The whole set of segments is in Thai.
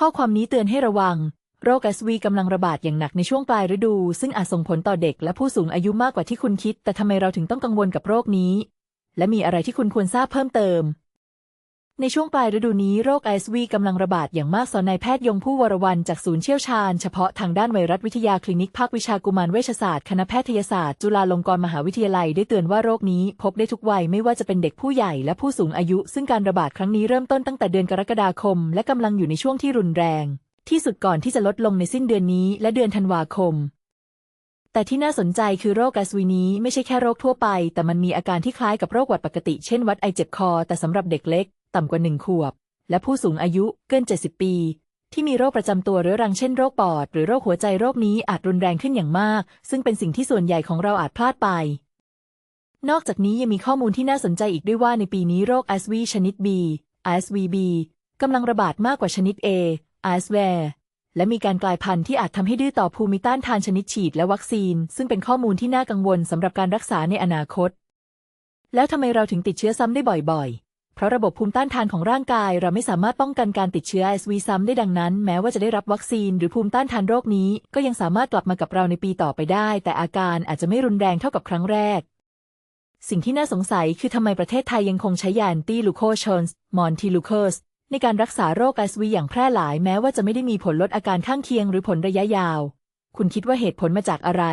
ข้อความนี้เตือนให้ระวัง โรค SV กำลังระบาดอย่างหนักในช่วงปลายฤดู ซึ่งอาจส่งผลต่อเด็กและผู้สูงอายุมากกว่าที่คุณคิด แต่ทำไมเราถึงต้องกังวลกับโรคนี้ และมีอะไรที่คุณควรทราบเพิ่มเติม ในช่วงปลายฤดูนี้โรค ISV กำลังระบาดอย่างมากสอนนายแพทย์ยงผู้วรวรรณจากศูนย์เชี่ยวชาญเฉพาะทางด้านไวรัสวิทยาคลินิกภาควิชากุมารเวชศาสตร์คณะแพทยศาสตร์จุฬาลงกรณ์มหาวิทยาลัยได้เตือนว่าโรคนี้พบได้ทุกวัยไม่ว่าจะเป็นเด็กผู้ใหญ่และผู้สูงอายุ ซึ่งการระบาดครั้งนี้เริ่มต้นตั้งแต่เดือนกรกฎาคม และกำลังอยู่ในช่วงที่รุนแรง ที่สุดก่อนที่จะลดลงในสิ้นเดือนนี้และเดือนธันวาคมแต่ที่น่าสนใจคือโรค ISV นี้ไม่ใช่แค่โรคทั่วไป แต่มันมีอาการที่คล้ายกับโรคหวัดปกติ เช่นหวัดไอเจ็บคอ แต่สำหรับเด็กเล็ก ต่ำกว่าหนึ่งขวบ และผู้สูงอายุเกิน 70 ปี ที่มีโรคประจำตัวเรื้อรังเช่นโรคปอด หรือโรคหัวใจโรคนี้อาจรุนแรงขึ้นอย่างมาก ซึ่งเป็นสิ่งที่ส่วนใหญ่ของเราอาจพลาดไป นอกจากนี้ยังมีข้อมูลที่น่าสนใจอีกด้วยว่าในปีนี้โรค RSV ชนิด B RSVB กำลังระบาดมากกว่าชนิด A RSV และมีการกลายพันธุ์ที่อาจทำให้ดื้อต่อภูมิต้านทานชนิดฉีดและวัคซีน ซึ่งเป็นข้อมูลที่น่ากังวลสำหรับการรักษาในอนาคต แล้วทำไมเราถึงติดเชื้อซ้ำได้บ่อยๆ เพราะระบบภูมิต้านทานของร่างกาย เราไม่สามารถป้องกันการติดเชื้อ SV ซ้ำได้ดังนั้น แม้ว่าจะได้รับวัคซีนหรือภูมิต้านทานโรคนี้ ก็ยังสามารถกลับมากับเราในปีต่อไปได้ แต่อาการอาจจะไม่รุนแรงเท่ากับครั้งแรก สิ่งที่น่าสงสัยคือทำไมประเทศไทยยังคงใช้ยาแอนตี้ลูโคชนส์มอนทีลูโคสในการรักษาโรค SV อย่างแพร่หลาย แม้ว่าจะไม่ได้มีผลลดอาการข้างเคียงหรือผลระยะยาว คุณคิดว่าเหตุผลมาจากอะไร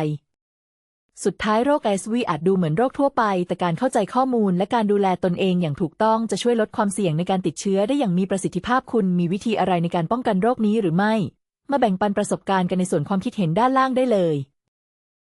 สุดท้ายโรค SV อาจดูเหมือนโรคทั่วไป แต่การเข้าใจข้อมูลและการดูแลตนเองอย่างถูกต้องจะช่วยลดความเสี่ยงในการติดเชื้อได้อย่างมีประสิทธิภาพคุณมีวิธีอะไรในการป้องกันโรคนี้หรือไม่ มาแบ่งปันประสบการณ์กันในส่วนความคิดเห็นด้านล่างได้เลย